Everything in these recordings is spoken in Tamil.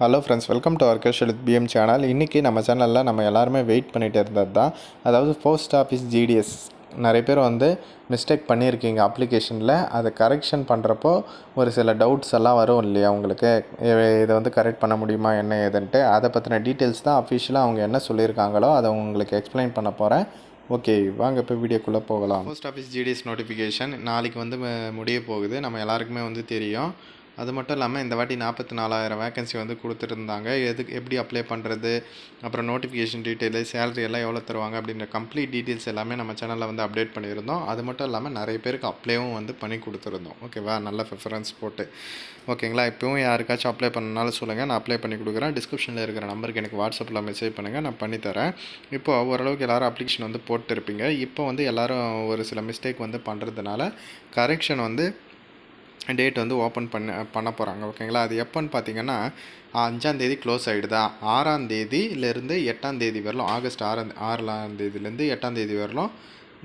Hello friends welcome to our casual PM channel இன்றைக்கி நம்ம சேனலில் நம்ம எல்லாருமே வெயிட் பண்ணிட்டு இருந்தது தான். அதாவது போஸ்ட் ஆஃபீஸ் ஜிடிஎஸ் நிறைய பேர் வந்து மிஸ்டேக் பண்ணியிருக்கீங்க அப்ளிகேஷனில் அதை கரெக்ஷன் பண்ணுறப்போ ஒரு சில டவுட்ஸ் எல்லாம் வரும் இல்லையா உங்களுக்கு? இதை வந்து கரெக்ட் பண்ண முடியுமா என்ன ஏதுன்ட்டு? அதை பற்றின டீட்டெயில்ஸ் தான் அஃபிஷியலாக அவங்க என்ன சொல்லியிருக்காங்களோ அதை உங்களுக்கு எக்ஸ்பிளைன் பண்ண போகிறேன் ஓகே வாங்க இப்போ வீடியோக்குள்ளே போகலாம். போஸ்ட் ஆஃபீஸ் ஜிடிஎஸ் நோட்டிஃபிகேஷன் நாளைக்கு வந்து ம- முடிய போகுது. நம்ம எல்லாருக்குமே வந்து தெரியும். அது மட்டும் இல்லாமல் இந்த வாட்டி நாற்பத்தி நாலாயிரம் வேகன்சி வந்து கொடுத்துருந்தாங்க. எதுக்கு எப்படி அப்ளை பண்ணுறது அப்புறம் நோட்டிஃபிகேஷன் டீட்டெயிலு சேலரி எல்லாம் எவ்வளோ தருவாங்க? அப்படின்ற கம்ப்ளீட் டீட்டெயில்ஸ் எல்லாமே நம்ம சேனலில் வந்து அப்டேட் பண்ணியிருந்தோம். அது மட்டும் இல்லாமல் நிறைய பேருக்கு அப்ளைவும் வந்து பண்ணி கொடுத்துருந்தோம். ஓகேவா நல்ல ப்ரிஃபரன்ஸ் போட்டு. ஓகேங்களா இப்போவும் யாருக்காச்சும் அப்ளை பண்ணனாலும் சொல்லுங்கள் நான் அப்ளை பண்ணி கொடுக்குறேன். டிஸ்கிரிப்ஷனில் இருக்கிற நம்பருக்கு எனக்கு வாட்ஸ்அப்பில் மெசேஜ் பண்ணுங்கள் நான் பண்ணித்தரேன் இப்போ ஓரளவுக்கு எல்லோரும் அப்ளிகேஷன் வந்து போட்டுருப்பீங்க. இப்போ வந்து எல்லாரும் ஒரு சில மிஸ்டேக் வந்து பண்ணுறதுனால கரெக்ஷன் வந்து டேட் வந்து ஓப்பன் பண்ண பண்ண போகிறாங்க ஓகேங்களா அது எப்போன்னு பார்த்தீங்கன்னா அஞ்சாந்தேதி க்ளோஸ் ஆகிடுதா ஆறாம் தேதியிலேருந்து எட்டாம் தேதி வரலும் ஆகஸ்ட் ஆறாம் ஆறாம் தேதியிலேருந்து எட்டாம் தேதி வரலும்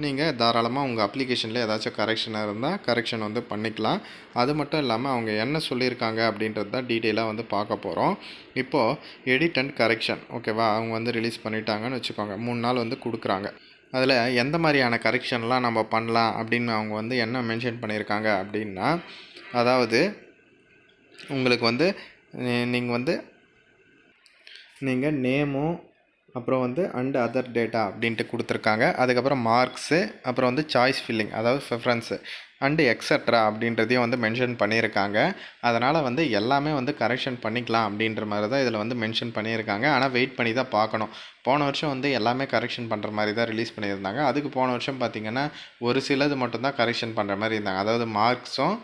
நீங்கள் தாராளமாக உங்கள் அப்ளிகேஷனில் ஏதாச்சும் கரெக்ஷனாக இருந்தால் கரெக்ஷன் வந்து பண்ணிக்கலாம். அது மட்டும் இல்லாமல் அவங்க என்ன சொல்லியிருக்காங்க அப்படின்றது தான் டீட்டெயிலாக வந்து பார்க்க போகிறோம் இப்போது எடிட் அண்ட் கரெக்ஷன் ஓகேவா அவங்க வந்து ரிலீஸ் பண்ணிட்டாங்கன்னு வச்சுக்கோங்க. மூணு நாள் வந்து கொடுக்குறாங்க. அதில் எந்த மாதிரியான கரெக்ஷன்லாம் நம்ம பண்ணலாம் அப்படின்னு அவங்க வந்து என்ன மென்ஷன் பண்ணியிருக்காங்க அப்படின்னா அதாவது உங்களுக்கு வந்து நீங்கள் வந்து நீங்கள் நேமும் அப்புறம் வந்து அண்ட் அதர் டேட்டா அப்படின்ட்டு கொடுத்துருக்காங்க. அதுக்கப்புறம் மார்க்ஸு அப்புறம் வந்து சாய்ஸ் ஃபில்லிங் அதாவது ப்ரிஃபரன்ஸு அண்டு எக்ஸட்ரா அப்படின்றதையும் வந்து மென்ஷன் பண்ணியிருக்காங்க. அதனால் வந்து எல்லாமே வந்து கரெக்ஷன் பண்ணிக்கலாம் அப்படின்ற மாதிரி தான் இதில் வந்து மென்ஷன் பண்ணியிருக்காங்க. ஆனால் வெயிட் பண்ணி தான் பார்க்கணும். போன வருஷம் வந்து எல்லாமே கரெக்ஷன் பண்ணுற மாதிரி தான் ரிலீஸ் பண்ணியிருந்தாங்க. அதுக்கு போன வருஷம் பார்த்திங்கன்னா ஒரு சிலது மட்டும்தான் கரெக்ஷன் பண்ணுற மாதிரி இருந்தாங்க. அதாவது மார்க்ஸும்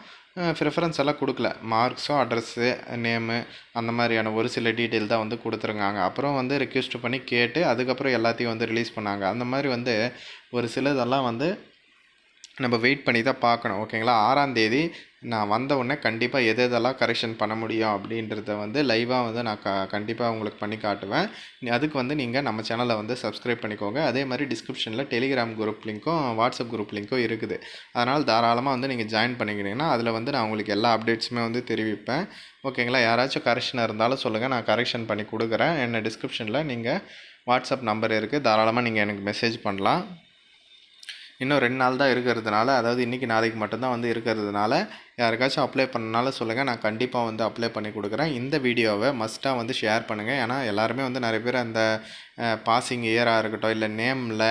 ப்ரிஃபரன்ஸ் எல்லாம் கொடுக்கல. மார்க்ஸும் அட்ரஸ்ஸு நேமு அந்த மாதிரியான ஒரு சில டீட்டெயில் தான் வந்து கொடுத்துருக்காங்க அப்புறம் வந்து ரெக்வெஸ்ட் பண்ணி கேட்டு அதுக்கப்புறம் எல்லாத்தையும் வந்து ரிலீஸ் பண்ணாங்க. அந்த மாதிரி வந்து ஒரு சிலதெல்லாம் வந்து நம்ம வெயிட் பண்ணி தான் பார்க்கணும் ஓகேங்களா ஆறாந்தேதி நான் வந்த உடனே கண்டிப்பாக எது எதெல்லாம் கரெக்ஷன் பண்ண முடியும் அப்படின்றத வந்து லைவாக வந்து நான் க கண்டிப்பாக உங்களுக்கு பண்ணி காட்டுவேன். அதுக்கு வந்து நீங்கள் நம்ம சேனலை வந்து சப்ஸ்கிரைப் பண்ணிக்கோங்க. அதே மாதிரி டிஸ்கிரிப்ஷனில் டெலிகிராம் குரூப் லிங்க்கும் வாட்ஸ்அப் குரூப் லிங்க்கும் இருக்குது. அதனால் தாராளமாக வந்து நீங்கள் ஜாயின் பண்ணிக்கிட்டீங்கன்னா அதில் வந்து நான் உங்களுக்கு எல்லா அப்டேட்ஸுமே வந்து தெரிவிப்பேன். ஓகேங்களா யாராச்சும் கரெக்ஷன் இருந்தாலும் சொல்லுங்கள் நான் கரெக்ஷன் பண்ணி கொடுக்குறேன். என்ன டிஸ்கிரிப்ஷனில் நீங்கள் வாட்ஸ்அப் நம்பர் இருக்குது தாராளமாக நீங்கள் எனக்கு மெசேஜ் பண்ணலாம். இன்னும் ரெண்டு நாள் தான் இருக்கிறதுனால அதாவது இன்றைக்கி நாளைக்கு மட்டும்தான் வந்து இருக்கிறதுனால யாருக்காச்சும் அப்ளை பண்ணனாலும் சொல்லுங்கள் நான் கண்டிப்பாக வந்து அப்ளை பண்ணி கொடுக்குறேன். இந்த வீடியோவை மஸ்ட்டாக வந்து ஷேர் பண்ணுங்கள் ஏன்னா எல்லாருமே வந்து நிறைய பேர் அந்த பாசிங் இயராக இருக்கட்டும் இல்லை நேமில்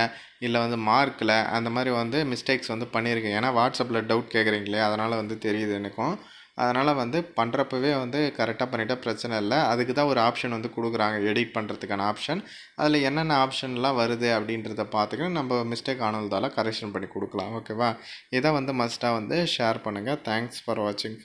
இல்லை வந்து மார்க்கில் அந்த மாதிரி வந்து மிஸ்டேக்ஸ் வந்து பண்ணியிருக்கேன். ஏன்னா வாட்ஸ்அப்பில் டவுட் கேட்குறீங்களே அதனால் வந்து தெரியுது எனக்கும். அதனால் வந்து பண்ணுறப்பவே வந்து கரெக்டாக பண்ணிட்டால் பிரச்சனை இல்லை. அதுக்கு தான் ஒரு ஆப்ஷன் வந்து கொடுக்குறாங்க எடிட் பண்ணுறதுக்கான ஆப்ஷன் அதில் என்னென்ன ஆப்ஷன்லாம் வருது அப்படின்றத பார்த்துக்கிட்டு நம்ம மிஸ்டேக் ஆனதால் கரெக்ஷன் பண்ணி கொடுக்கலாம். ஓகேவா இதை வந்து மஸ்ட்டாக வந்து ஷேர் பண்ணுங்கள் தேங்க்ஸ் ஃபார் வாட்சிங்